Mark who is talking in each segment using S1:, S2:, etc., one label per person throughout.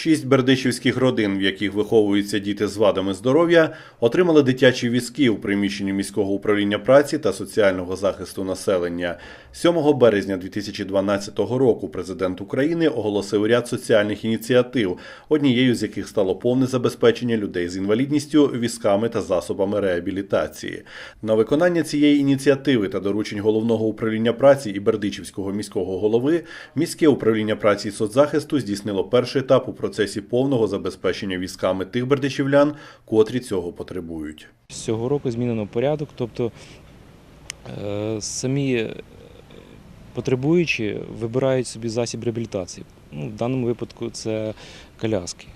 S1: Шість бердичівських родин, в яких виховуються діти з вадами здоров'я, отримали дитячі візки у приміщенні міського управління праці та соціального захисту населення. 7 березня 2012 року президент України оголосив ряд соціальних ініціатив, однією з яких стало повне забезпечення людей з інвалідністю візками та засобами реабілітації. На виконання цієї ініціативи та доручень головного управління праці і Бердичівського міського голови міське управління праці і соцзахисту здійснило перший етап у процесі повного забезпечення візками тих бердичівлян, котрі цього потребують.
S2: Цього року змінено порядок, тобто е, самі потребуючі вибирають собі засіб реабілітації. Ну, в даному випадку це коляски.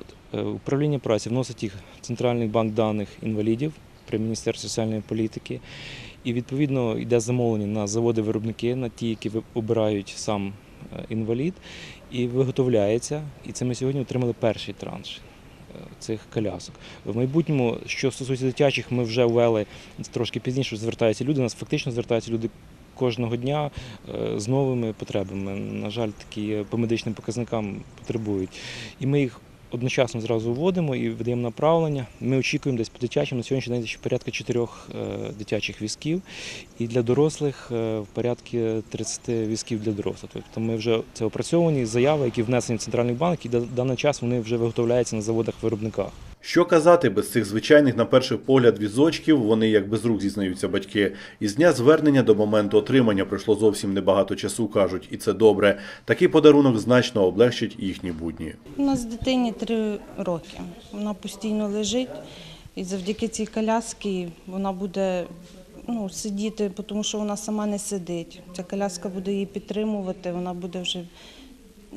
S2: От, е, управління праці вносить їх в Центральний банк даних інвалідів при Міністерстві соціальної політики. І відповідно йде замовлення на заводи-виробники, на ті, які обирають сам інвалід, і виготовляється. І це ми сьогодні отримали перший транш е, цих колясок. В майбутньому, що стосується дитячих, ми вже ввели трошки пізніше звертаються люди. Нас фактично звертаються люди кожного дня е, з новими потребами. На жаль, такі по медичним показникам потребують. І ми їх одночасно зразу вводимо і видаємо направлення. Ми очікуємо десь по дитячим на сьогоднішній день ще порядка чотирьох е, дитячих візків. І для дорослих в порядку 30 візків для дорослих. Тобто ми вже це опрацьовані заяви, які внесені в центральний банк, і на даний час вони вже виготовляються на заводах-виробниках.
S1: Що казати без цих звичайних, на перший погляд, візочків, вони як без рук зізнаються батьки. Із дня звернення до моменту отримання пройшло зовсім небагато часу, кажуть, і це добре. Такий подарунок значно облегчить їхні будні.
S3: У нас дитині три роки. Вона постійно лежить, і завдяки цій коляскі вона буде ну, сидіти, тому що вона сама не сидить. Ця коляска буде її підтримувати, вона буде вже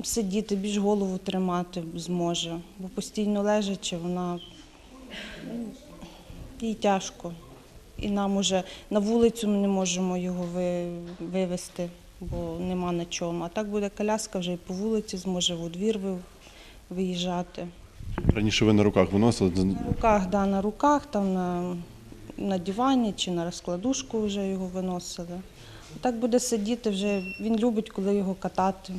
S3: сидіти, більш голову тримати зможе. Бо постійно лежачи, вона ну, їй тяжко. І нам уже на вулицю ми не можемо його вивезти, бо нема на чому. А так буде коляска, вже і по вулиці зможе у двір виїжджати.
S1: Раніше ви на руках виносили.
S3: На руках, да, на руках, там на, на дивані чи на розкладушку вже його виносили. Так буде сидіти вже, він любить, коли його катати.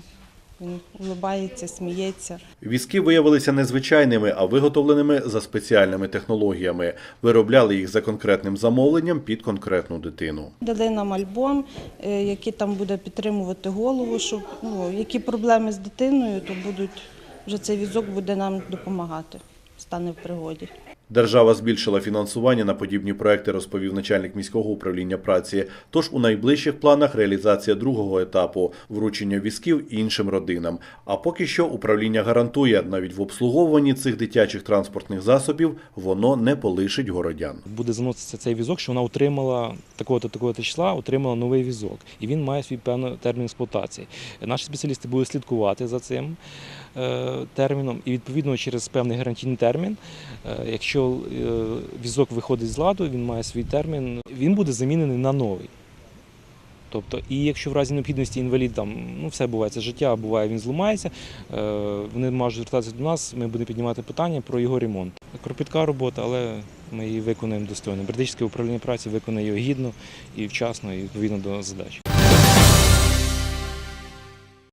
S3: Він улибається, сміється.
S1: Візки виявилися незвичайними, а виготовленими за спеціальними технологіями. Виробляли їх за конкретним замовленням під конкретну дитину.
S3: Дали нам альбом, е, який там буде підтримувати голову, щоб ну, які проблеми з дитиною, то будуть вже цей візок буде нам допомагати, стане в пригоді.
S1: Держава збільшила фінансування на подібні проекти, розповів начальник міського управління праці. Тож у найближчих планах реалізація другого етапу вручення візків іншим родинам. А поки що управління гарантує, навіть в обслуговуванні цих дитячих транспортних засобів воно не полишить городян.
S2: буде заноситися цей візок, що вона отримала такого-то такого-то числа, отримала новий візок, і він має свій певний термін експлуатації. Наші спеціалісти будуть слідкувати за цим терміном, і відповідно через певний гарантійний термін, е, якщо е, візок виходить з ладу, він має свій термін, він буде замінений на новий. Тобто, і якщо в разі необхідності інвалід там ну все буває, це життя, буває, він зламається, е, вони можуть звертатися до нас, ми будемо піднімати питання про його ремонт. Кропітка робота, але ми її виконуємо достойно. Бердичське управління праці виконує її гідно і вчасно, і відповідно до задач.